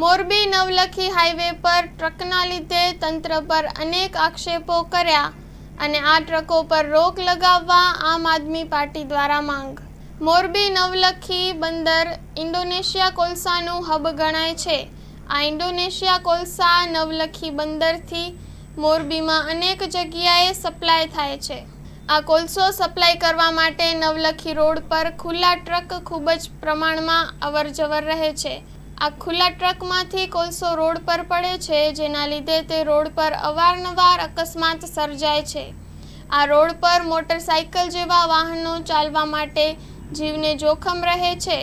Morbi Navlakhi highway પર ટ્રકના લીધે તંત્ર પર અનેક આક્ષેપો કર્યા અને આ ટ્રકો પર રોક લગાવવા આમ આદમી પાર્ટી દ્વારા માંગ. મોરબી નવલખી બંદર ઇન્ડોનેશિયા કોલસાનું હબ ગણાય છે. આ ઇન્ડોનેશિયા કોલસા નવલખી બંદરથી મોરબીમાં અનેક જગ્યાએ સપ્લાય થાય છે. આ કોલસો સપ્લાય કરવા માટે નવલખી રોડ પર ખુલ્લા ટ્રક ખૂબ જ પ્રમાણમાં અવરજવર રહે છે. આ ખુલ્લા ટ્રકમાંથી કોલસો રોડ પર પડે છે, જેના લીધે તે રોડ પર અવારનવાર અકસ્માત સર્જાય છે. આ રોડ પર મોટરસાઇકલ જેવા વાહનો ચાલવા માટે જીવને જોખમ રહે છે.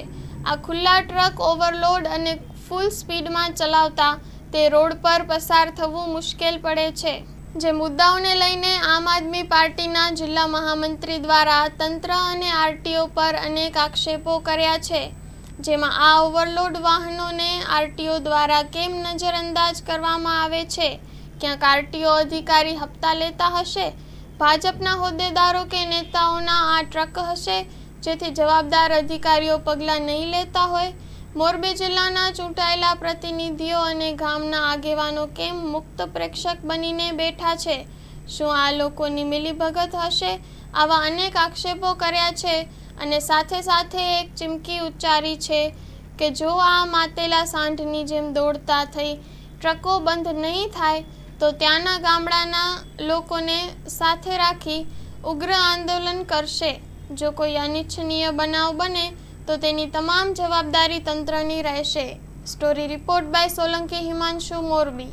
આ ખુલ્લા ટ્રક ઓવરલોડ અને ફૂલ સ્પીડમાં ચલાવતા તે રોડ પર પસાર થવું મુશ્કેલ પડે છે. જે મુદ્દાઓને લઈને આમ આદમી પાર્ટીના જિલ્લા મહામંત્રી દ્વારા તંત્ર અને આરટીઓ પર અનેક આક્ષેપો કર્યા છે. જેમાં આ ઓવરલોડ વાહનોને આરટીઓ દ્વારા કેમ નજરઅંદાજ કરવામાં આવે છે? ક્યાંક આરટીઓ અધિકારી હપ્તા લેતા હશે? ભાજપના હોદ્દેદારો કે નેતાઓના આ ટ્રક હશે? જેથી જવાબદાર અધિકારીઓ પગલાં નહીં લેતા હોય? મોરબી જિલ્લાના ચૂંટાયેલા પ્રતિનિધિઓ અને ગામના આગેવાનો કેમ મુક્ત પ્રેક્ષક બનીને બેઠા છે? શું આ લોકોની મિલીભગત હશે? આવા અનેક આક્ષેપો કર્યા છે. અને સાથે સાથે એક ચીમકી ઉચ્ચારી છે કે જો આ માતેલા સાંઢની જેમ દોડતા થઈ ટ્રકો બંધ નહીં થાય, તો ત્યાંના ગામડાના લોકોને સાથે રાખી ઉગ્ર આંદોલન કરશે. જો કોઈ અનિચ્છનીય બનાવ બને, તો તેની તમામ જવાબદારી તંત્રની રહેશે. Story report by Solanki Himanshu Morbi.